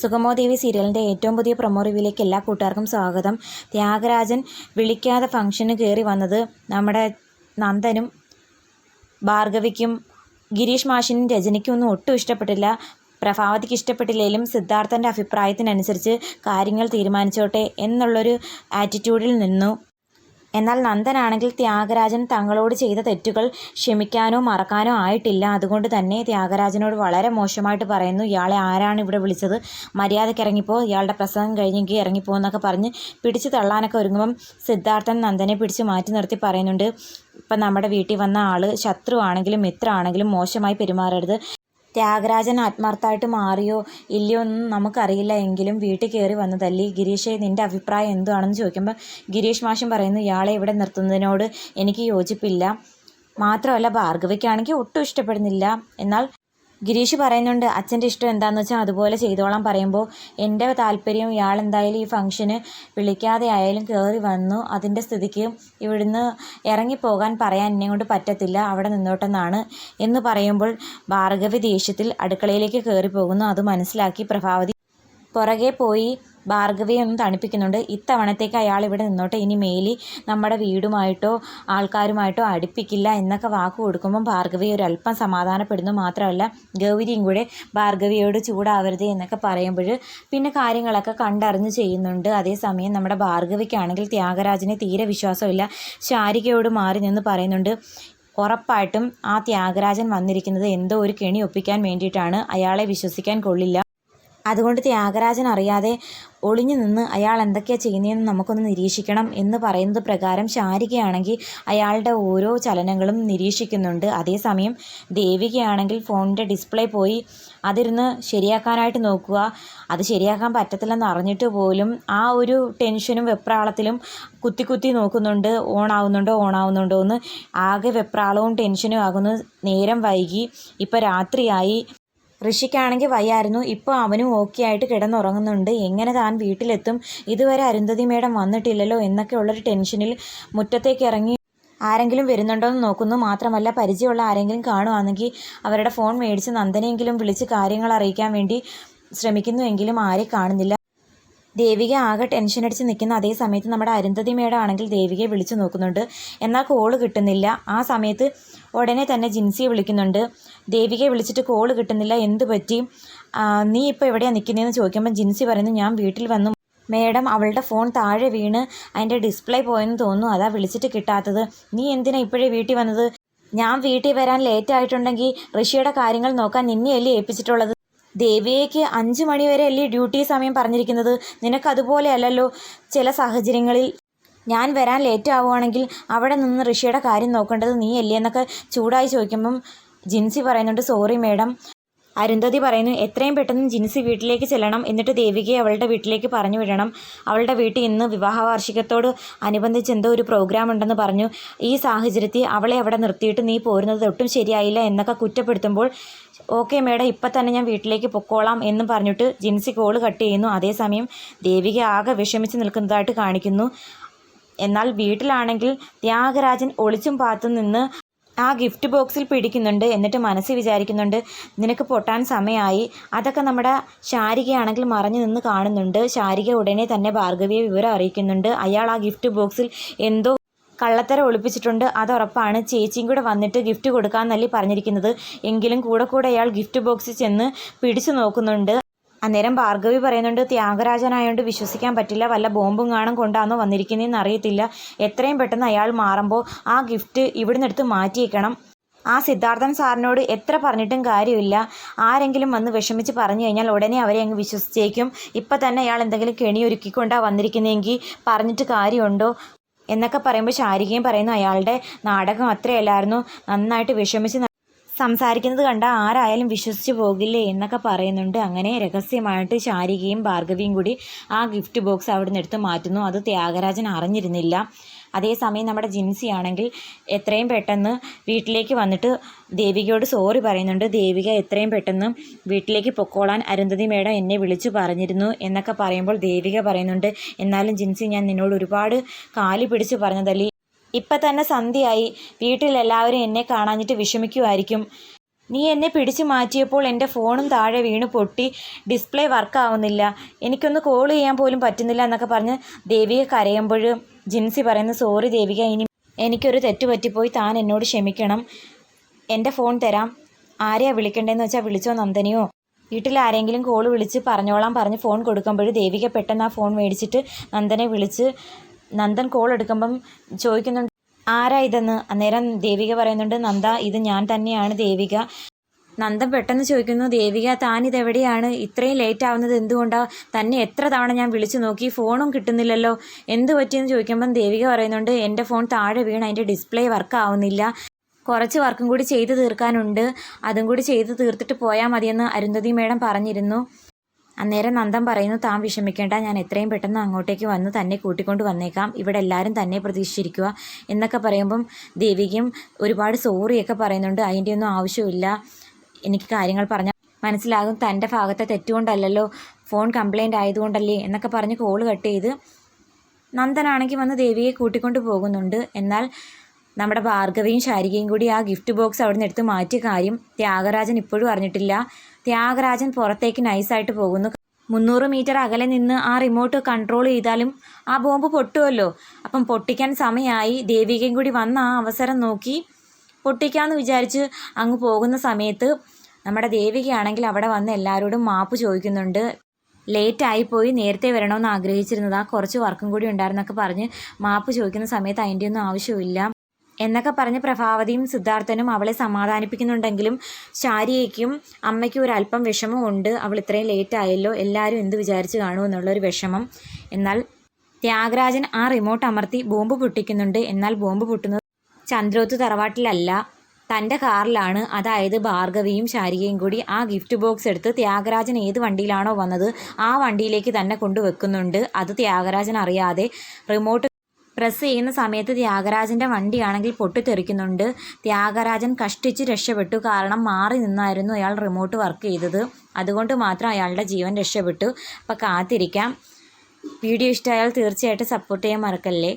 സുഗമോദേവി സീരിയലിന്റെ ഏറ്റവും പുതിയ പ്രൊമോ റിവ്യൂലേക്ക് എല്ലാ കൂട്ടുകാർക്കും സ്വാഗതം. ത്യാഗരാജൻ വിളിക്കാതെ ഫംഗ്ഷന് കയറി വന്നത് നമ്മുടെ നന്ദനും ഭാർഗവിക്കും ഗിരീഷ് മാഷിനും രജനിക്കും ഒന്നും ഒട്ടും ഇഷ്ടപ്പെട്ടില്ല. പ്രഭാവതിക്ക് ഇഷ്ടപ്പെട്ടില്ലെങ്കിലും സിദ്ധാർത്ഥന്റെ അഭിപ്രായത്തിനനുസരിച്ച് കാര്യങ്ങൾ തീരുമാനിച്ചോട്ടെ എന്നുള്ളൊരു ആറ്റിറ്റ്യൂഡിൽ നിന്നു. എന്നാൽ നന്ദനാണെങ്കിൽ ത്യാഗരാജൻ തങ്ങളോട് ചെയ്ത തെറ്റുകൾ ക്ഷമിക്കാനോ മറക്കാനോ ആയിട്ടില്ല. അതുകൊണ്ട് തന്നെ ത്യാഗരാജനോട് വളരെ മോശമായിട്ട് പറയുന്നു ഇയാളെ ആരാണ് ഇവിടെ വിളിച്ചത്? മര്യാദയ്ക്ക് ഇറങ്ങിപ്പോ ഇയാളുടെ പ്രസംഗം കഴിഞ്ഞെങ്കിൽ ഇറങ്ങിപ്പോ എന്നൊക്കെ പറഞ്ഞ് പിടിച്ചു തള്ളാനൊക്കെ ഒരുങ്ങുമ്പം സിദ്ധാർത്ഥൻ നന്ദനെ പിടിച്ചു മാറ്റി നിർത്തി പറയുന്നുണ്ട് ഇപ്പം നമ്മുടെ വീട്ടിൽ വന്ന ആൾ ശത്രുവാണെങ്കിലും മിത്രമാണെങ്കിലും മോശമായി പെരുമാറരുത്. ത്യാഗരാജൻ ആത്മാർത്ഥമായിട്ട് മാറിയോ ഇല്ലയോ ഒന്നും നമുക്കറിയില്ല. എങ്കിലും വീട്ടിൽ കയറി വന്നതല്ലേ? ഗിരീഷെ നിന്റെ അഭിപ്രായം എന്തുവാണെന്ന് ചോദിക്കുമ്പോൾ ഗിരീഷ് മാഷൻ പറയുന്നു ഇയാളെ ഇവിടെ നിർത്തുന്നതിനോട് എനിക്ക് യോജിപ്പില്ല. മാത്രമല്ല ഭാർഗവിക്കാണെങ്കിൽ ഒട്ടും ഇഷ്ടപ്പെടുന്നില്ല. എന്നാൽ ഗിരീഷ് പറയുന്നുണ്ട് അച്ഛന്റെ ഇഷ്ടം എന്താണെന്ന് വെച്ചാൽ അതുപോലെ ചെയ്തോളാം. പറയുമ്പോൾ എന്റെ താല്പര്യം ഇയാൾ എന്തായാലും ഈ ഫംഗ്ഷന് വിളിക്കാതെ ആയാലും കയറി വന്നു. അതിന്റെ സ്ഥിതിക്ക് ഇവിടുന്ന് ഇറങ്ങിപ്പോകാൻ പറയാൻ എന്നെ കൊണ്ട് പറ്റത്തില്ല. അവിടെ നിന്നോട്ടെന്നാണ്. എന്ന് പറയുമ്പോൾ ഭാർഗവി ദേഷ്യത്തിൽ അടുക്കളയിലേക്ക് കയറി പോകുന്നു അത് മനസ്സിലാക്കി പ്രഭാവതി പുറകെ പോയി ഭാർഗവിയെ ഒന്ന് തണുപ്പിക്കുന്നുണ്ട്. ഇത്തവണത്തേക്ക് അയാൾ ഇവിടെ നിന്നോട്ടെ. ഇനി മേലി നമ്മുടെ വീടുമായിട്ടോ ആൾക്കാരുമായിട്ടോ അടുപ്പിക്കില്ല എന്നൊക്കെ വാക്ക് കൊടുക്കുമ്പം ഭാർഗവി ഒരല്പം സമാധാനപ്പെടുന്നു. മാത്രമല്ല ഗൗരിയും കൂടെ ഭാർഗവിയോട് ചൂടാവരുത് എന്നൊക്കെ പറയുമ്പോൾ പിന്നെ കാര്യങ്ങളൊക്കെ കണ്ടറിഞ്ഞ് ചെയ്യുന്നുണ്ട്. അതേസമയം നമ്മുടെ ഭാർഗവിക്കാണെങ്കിൽ ത്യാഗരാജനെ തീരെ വിശ്വാസമില്ല. ശാരികയോട് മാറി നിന്ന് പറയുന്നുണ്ട് ഉറപ്പായിട്ടും ആ ത്യാഗരാജൻ വന്നിരിക്കുന്നത് എന്തോ ഒരു കെണി ഒപ്പിക്കാൻ വേണ്ടിയിട്ടാണ്. അയാളെ വിശ്വസിക്കാൻ കൊള്ളില്ല. അതുകൊണ്ട് ത്യാഗരാജൻ അറിയാതെ ഒളിഞ്ഞു നിന്ന് അയാൾ എന്തൊക്കെയാണ് ചെയ്യുന്നതെന്ന് നമുക്കൊന്ന് നിരീക്ഷിക്കണം എന്ന് പറയുന്നത് പ്രകാരം ശാരികയാണെങ്കിൽ അയാളുടെ ഓരോ ചലനങ്ങളും നിരീക്ഷിക്കുന്നുണ്ട്. അതേസമയം ദേവികയാണെങ്കിൽ ഫോണിന്റെ ഡിസ്പ്ലേ പോയി അതിരുന്ന് ശരിയാക്കാനായിട്ട് നോക്കുക. അത് ശരിയാക്കാൻ പറ്റത്തില്ലെന്ന് അറിഞ്ഞിട്ട് പോലും ആ ഒരു ടെൻഷനും വെപ്രാളത്തിലും കുത്തി കുത്തി നോക്കുന്നുണ്ട്. ഓൺ ആവുന്നുണ്ടോ എന്ന് ആകെ വെപ്രാളവും ടെൻഷനും ആകുന്നു. നേരം വൈകി. ഇപ്പോൾ രാത്രിയായി. ഋഷിക്കാണെങ്കിൽ വയ്യായിരുന്നു. ഇപ്പോൾ അവനും ഓക്കെ ആയിട്ട് കിടന്നുറങ്ങുന്നുണ്ട്. എങ്ങനെ താൻ വീട്ടിലെത്തും? ഇതുവരെ അരുന്ധതി മേഡം വന്നിട്ടില്ലല്ലോ എന്നൊക്കെ ഉള്ളൊരു ടെൻഷനിൽ മുറ്റത്തേക്ക് ഇറങ്ങി ആരെങ്കിലും വരുന്നുണ്ടോ എന്ന് നോക്കുന്നു. മാത്രമല്ല പരിചയമുള്ള ആരെങ്കിലും കാണുവാണെങ്കിൽ അവരുടെ ഫോൺ മേടിച്ച് നന്ദനെങ്കിലും വിളിച്ച് കാര്യങ്ങൾ അറിയിക്കാൻ വേണ്ടി ശ്രമിക്കുന്നുവെങ്കിലും ആരെ കാണുന്നില്ല. ദേവിക ആകെ ടെൻഷൻ അടിച്ച് നിൽക്കുന്ന അതേ സമയത്ത് നമ്മുടെ അരുന്ധതി മേഡം ആണെങ്കിൽ ദേവികയെ വിളിച്ചു നോക്കുന്നുണ്ട്. എന്നാൽ കോൾ കിട്ടുന്നില്ല. ആ സമയത്ത് ഉടനെ തന്നെ ജിൻസിയെ വിളിക്കുന്നുണ്ട്. ദേവികയെ വിളിച്ചിട്ട് കോൾ കിട്ടുന്നില്ല. എന്ത് പറ്റി? നീ ഇപ്പോൾ എവിടെയാണ് നിൽക്കുന്നതെന്ന് ചോദിക്കുമ്പോൾ ജിൻസി പറയുന്നു ഞാൻ വീട്ടിൽ വന്നു. മേഡം അവളുടെ ഫോൺ താഴെ വീണ് അതിന്റെ ഡിസ്പ്ലേ പോയെന്ന് തോന്നുന്നു. അതാ വിളിച്ചിട്ട് കിട്ടാത്തത്. നീ എന്തിനാ ഇപ്പോഴേ വീട്ടിൽ വന്നത്? ഞാൻ വീട്ടിൽ വരാൻ ലേറ്റ് ആയിട്ടുണ്ടെങ്കിൽ ഋഷിയുടെ കാര്യങ്ങൾ നോക്കാൻ നിന്നെയല്ലേ ഏൽപ്പിച്ചിട്ടുള്ളത്? ദേവിയേക്ക് അഞ്ച് മണിവരെ അല്ലേ ഡ്യൂട്ടി സമയം പറഞ്ഞിരിക്കുന്നത്? നിനക്കതുപോലെ അല്ലല്ലോ ചില സാഹചര്യങ്ങളിൽ. ഞാൻ വരാൻ ലേറ്റ് ആവുകയാണെങ്കിൽ അവിടെ നിന്ന് ഋഷിയുടെ കാര്യം നോക്കേണ്ടത് നീ അല്ലേ എന്നൊക്കെ ചൂടായി ചോദിക്കുമ്പം ജിൻസി പറയുന്നുണ്ട് സോറി മേഡം അരുന്ധതി പറയുന്നു എത്രയും പെട്ടെന്ന് ജിൻസി വീട്ടിലേക്ക് ചെല്ലണം. എന്നിട്ട് ദേവികയെ അവളുടെ വീട്ടിലേക്ക് പറഞ്ഞു വിടണം. അവളുടെ വീട്ടിൽ ഇന്ന് വിവാഹ വാർഷികത്തോട് അനുബന്ധിച്ച് എന്തോ ഒരു പ്രോഗ്രാം ഉണ്ടെന്ന് പറഞ്ഞു. ഈ സാഹചര്യത്തിൽ അവളെ അവിടെ നിർത്തിയിട്ട് നീ പോരുന്നത് ഒട്ടും ശരിയായില്ല എന്നൊക്കെ കുറ്റപ്പെടുത്തുമ്പോൾ ഓക്കെ മേഡം ഇപ്പം തന്നെ ഞാൻ വീട്ടിലേക്ക് പൊക്കോളാം എന്നും പറഞ്ഞിട്ട് ജിൻസി കോൾ കട്ട് ചെയ്യുന്നു. അതേസമയം ദേവിക ആകെ വിഷമിച്ച് നിൽക്കുന്നതായിട്ട് കാണിക്കുന്നു. എന്നാൽ വീട്ടിലാണെങ്കിൽ ത്യാഗരാജൻ ഒളിച്ചും പാത്തും നിന്ന് ആ ഗിഫ്റ്റ് ബോക്സിൽ പിടിക്കുന്നുണ്ട് എന്നിട്ട് മനസ്സിൽ വിചാരിക്കുന്നുണ്ട് നിനക്ക് പൊട്ടാൻ സമയമായി അതൊക്കെ നമ്മുടെ ശാരികയാണെങ്കിൽ മറഞ്ഞു നിന്ന് കാണുന്നുണ്ട്. ശാരിക ഉടനെ തന്നെ ഭാർഗവിയെ വിവരം അറിയിക്കുന്നുണ്ട്. അയാൾ ആ ഗിഫ്റ്റ് ബോക്സിൽ എന്തോ കള്ളത്തര ഒളിപ്പിച്ചിട്ടുണ്ട്. അതുറപ്പാണ് ചേച്ചിയും കൂടെ വന്നിട്ട് ഗിഫ്റ്റ് കൊടുക്കാമെന്നല്ലേ പറഞ്ഞിരിക്കുന്നത്. എങ്കിലും കൂടെ കൂടെ അയാൾ ഗിഫ്റ്റ് ബോക്സിൽ ചെന്ന് പിടിച്ചു നോക്കുന്നുണ്ട്. അന്നേരം ഭാർഗവി പറയുന്നുണ്ട് ത്യാഗരാജനായോണ്ട് വിശ്വസിക്കാൻ പറ്റില്ല. വല്ല ബോംബും കാണും കൊണ്ടാണോ വന്നിരിക്കുന്നതെന്ന് അറിയത്തില്ല. എത്രയും പെട്ടെന്ന് അയാൾ മാറുമ്പോൾ ആ ഗിഫ്റ്റ് ഇവിടുന്ന് എടുത്ത് മാറ്റിയേക്കണം. ആ സിദ്ധാർത്ഥൻ സാറിനോട് എത്ര പറഞ്ഞിട്ടും കാര്യമില്ല. ആരെങ്കിലും വന്ന് വിഷമിച്ച് പറഞ്ഞു കഴിഞ്ഞാൽ ഉടനെ അവരെ അങ്ങ് വിശ്വസിച്ചേക്കും. ഇപ്പം തന്നെ അയാൾ എന്തെങ്കിലും കെണി ഒരുക്കിക്കൊണ്ടാണ് വന്നിരിക്കുന്നതെങ്കിൽ പറഞ്ഞിട്ട് കാര്യമുണ്ടോ? എന്നൊക്കെ പറയുമ്പോൾ ശാരികയും പറയുന്നു അയാളുടെ നാടകം അത്രയല്ലായിരുന്നു. നന്നായിട്ട് വിഷമിച്ച് സംസാരിക്കുന്നത് കണ്ട ആരായാലും വിശ്വസിച്ച് പോകില്ലേ എന്നൊക്കെ പറയുന്നുണ്ട്. അങ്ങനെ രഹസ്യമായിട്ട് ശാരികയും ഭാർഗവിയും കൂടി ആ ഗിഫ്റ്റ് ബോക്സ് അവിടെ നിന്ന് എടുത്ത് മാറ്റുന്നു. അത് ത്യാഗരാജൻ അറിഞ്ഞിരുന്നില്ല. അതേസമയം നമ്മുടെ ജിൻസി ആണെങ്കിൽ എത്രയും പെട്ടെന്ന് വീട്ടിലേക്ക് വന്നിട്ട് ദേവികയോട് സോറി പറയുന്നുണ്ട്. ദേവിക എത്രയും പെട്ടെന്ന് വീട്ടിലേക്ക് പൊക്കോളാൻ അരുന്ധതി മേഡം എന്നെ വിളിച്ചു പറഞ്ഞിരുന്നു എന്നൊക്കെ പറയുമ്പോൾ ദേവിക പറയുന്നുണ്ട് എന്നാലും ജിൻസി ഞാൻ നിന്നോട് ഒരുപാട് കാലി പിടിച്ച് പറഞ്ഞതല്ലേ? ഇപ്പം തന്നെ സന്ധ്യയായി. വീട്ടിലെല്ലാവരും എന്നെ കാണാഞ്ഞിട്ട് വിഷമിക്കുമായിരിക്കും നീ എന്നെ പിടിച്ചു മാറ്റിയപ്പോൾ എന്റെ ഫോണും താഴെ വീണ് പൊട്ടി. ഡിസ്പ്ലേ വർക്കാവുന്നില്ല. എനിക്കൊന്ന് കോൾ ചെയ്യാൻ പോലും പറ്റുന്നില്ല എന്നൊക്കെ പറഞ്ഞ് ദേവിക കരയുമ്പോൾ ജിൻസി പറയുന്ന സോറി ദേവിക ഇനി എനിക്കൊരു തെറ്റ് പറ്റിപ്പോയി താൻ എന്നോട് ക്ഷമിക്കണം. എന്റെ ഫോൺ തരാം. ആരെയാ വിളിക്കേണ്ടതെന്ന് വെച്ചാൽ വിളിച്ചോ നന്ദനിയോ? വീട്ടിൽ ആരെങ്കിലും കോൾ വിളിച്ച് പറഞ്ഞോളാം പറഞ്ഞ് ഫോൺ കൊടുക്കുമ്പോൾ ദേവിക പെട്ടെന്ന് ആ ഫോൺ മേടിച്ചിട്ട് നന്ദനെ വിളിച്ച് നന്ദൻ കോൾ എടുക്കുമ്പം ചോദിക്കുന്നുണ്ട് ആരാ ഇതെന്ന്? അന്നേരം ദേവിക പറയുന്നുണ്ട് നന്ദ ഇത് ഞാൻ തന്നെയാണ് ദേവിക. നന്ദൻ പെട്ടെന്ന് ചോദിക്കുന്നു ദേവിക താൻ ഇതെവിടെയാണ്? ഇത്രയും ലേറ്റ് ആവുന്നത് എന്തുകൊണ്ടാണ് തന്നെ എത്ര തവണ ഞാൻ വിളിച്ചു നോക്കി ഫോണും കിട്ടുന്നില്ലല്ലോ. എന്ത് പറ്റിയെന്ന് ചോദിക്കുമ്പം ദേവിക പറയുന്നുണ്ട് എന്റെ ഫോൺ താഴെ വീണ് അതിന്റെ ഡിസ്പ്ലേ വർക്ക് ആവുന്നില്ല. കുറച്ച് വർക്കും കൂടി ചെയ്തു തീർക്കാനുണ്ട്. അതും കൂടി ചെയ്ത് തീർത്തിട്ട് പോയാൽ മതിയെന്ന് അരുന്ധതി മേഡം പറഞ്ഞിരുന്നു. അന്നേരം നന്ദൻ പറയുന്നു താൻ വിഷമിക്കേണ്ട ഞാൻ എത്രയും പെട്ടെന്ന് അങ്ങോട്ടേക്ക് വന്ന് തന്നെ കൂട്ടിക്കൊണ്ട് വന്നേക്കാം. ഇവിടെ എല്ലാവരും തന്നെ പ്രതീക്ഷിച്ചിരിക്കുക എന്നൊക്കെ പറയുമ്പം ദേവികയും ഒരുപാട് സോറിയൊക്കെ പറയുന്നുണ്ട്. അതിന്റെ ഒന്നും ആവശ്യമില്ല. എനിക്ക് കാര്യങ്ങൾ പറഞ്ഞാൽ മനസ്സിലാകും. തന്റെ ഭാഗത്തെ തെറ്റുകൊണ്ടല്ലല്ലോ. ഫോൺ കംപ്ലൈന്റ് ആയതുകൊണ്ടല്ലേ എന്നൊക്കെ പറഞ്ഞ് കോൾ കട്ട് ചെയ്ത് നന്ദനാണെങ്കിൽ വന്ന് ദേവിയെ കൂട്ടിക്കൊണ്ട് പോകുന്നുണ്ട്. എന്നാൽ നമ്മുടെ ഭാർഗവയും ശാരികയും കൂടി ആ ഗിഫ്റ്റ് ബോക്സ് അവിടെ നിന്ന് എടുത്ത് മാറ്റിയ കാര്യം ത്യാഗരാജൻ ഇപ്പോഴും അറിഞ്ഞിട്ടില്ല. ത്യാഗരാജൻ പുറത്തേക്ക് നൈസായിട്ട് പോകുന്നു. മുന്നൂറ് മീറ്റർ അകലെ നിന്ന് ആ റിമോട്ട് കൺട്രോൾ ചെയ്താലും ആ ബോംബ് പൊട്ടുമല്ലോ അപ്പം പൊട്ടിക്കാൻ സമയമായി ദേവികയും കൂടി വന്ന ആ അവസരം നോക്കി. പൊട്ടിക്കാമെന്ന് വിചാരിച്ച് അങ്ങ് പോകുന്ന സമയത്ത് നമ്മുടെ ദേവികയാണെങ്കിൽ അവിടെ വന്ന് എല്ലാവരോടും മാപ്പ് ചോദിക്കുന്നുണ്ട്. ലേറ്റ് പോയി. നേരത്തെ വരണമെന്ന് ആഗ്രഹിച്ചിരുന്നത്. ആ കുറച്ച് വർക്കും കൂടി ഉണ്ടായിരുന്നൊക്കെ പറഞ്ഞ് മാപ്പ് ചോദിക്കുന്ന സമയത്ത് അതിന്റെ ഒന്നും ആവശ്യമില്ല എന്നൊക്കെ പറഞ്ഞ് പ്രഭാവതിയും സിദ്ധാർത്ഥനും അവളെ സമാധാനിപ്പിക്കുന്നുണ്ടെങ്കിലും ശാരിയയ്ക്കും അമ്മയ്ക്കും ഒരു അല്പം വിഷമമുണ്ട് അവൾ ഇത്രയും ലേറ്റ് ആയല്ലോ. എല്ലാവരും എന്ത് വിചാരിച്ച് കാണുമെന്നുള്ളൊരു വിഷമം. എന്നാൽ ത്യാഗരാജൻ ആ റിമോട്ട് അമർത്തി ബോംബ് പൊട്ടിക്കുന്നുണ്ട്. എന്നാൽ ബോംബ് പൊട്ടുന്നത് ചന്ദ്രോത്ത് തറവാട്ടിലല്ല. തന്റെ കാറിലാണ്. അതായത് ഭാർഗവിയും ശാരികയും കൂടി ആ ഗിഫ്റ്റ് ബോക്സ് എടുത്ത് ത്യാഗരാജൻ ഏത് വണ്ടിയിലാണോ വന്നത് ആ വണ്ടിയിലേക്ക് തന്നെ കൊണ്ടുവെക്കുന്നുണ്ട്. അത് ത്യാഗരാജൻ അറിയാതെ റിമോട്ട് പ്രസ് ചെയ്യുന്ന സമയത്ത് ത്യാഗരാജന്റെ വണ്ടിയാണെങ്കിൽ പൊട്ടിത്തെറിക്കുന്നുണ്ട്. ത്യാഗരാജൻ കഷ്ടിച്ച് രക്ഷപ്പെട്ടു. കാരണം മാറി നിന്നായിരുന്നു അയാൾ റിമോട്ട് വർക്ക് ചെയ്തത്. അതുകൊണ്ട് മാത്രം അയാളുടെ ജീവൻ രക്ഷപ്പെട്ടു. അപ്പോൾ കാത്തിരിക്കാം. വീഡിയോ ഇഷ്ടമായാൽ തീർച്ചയായിട്ടും സപ്പോർട്ട് ചെയ്യാൻ മറക്കല്ലേ?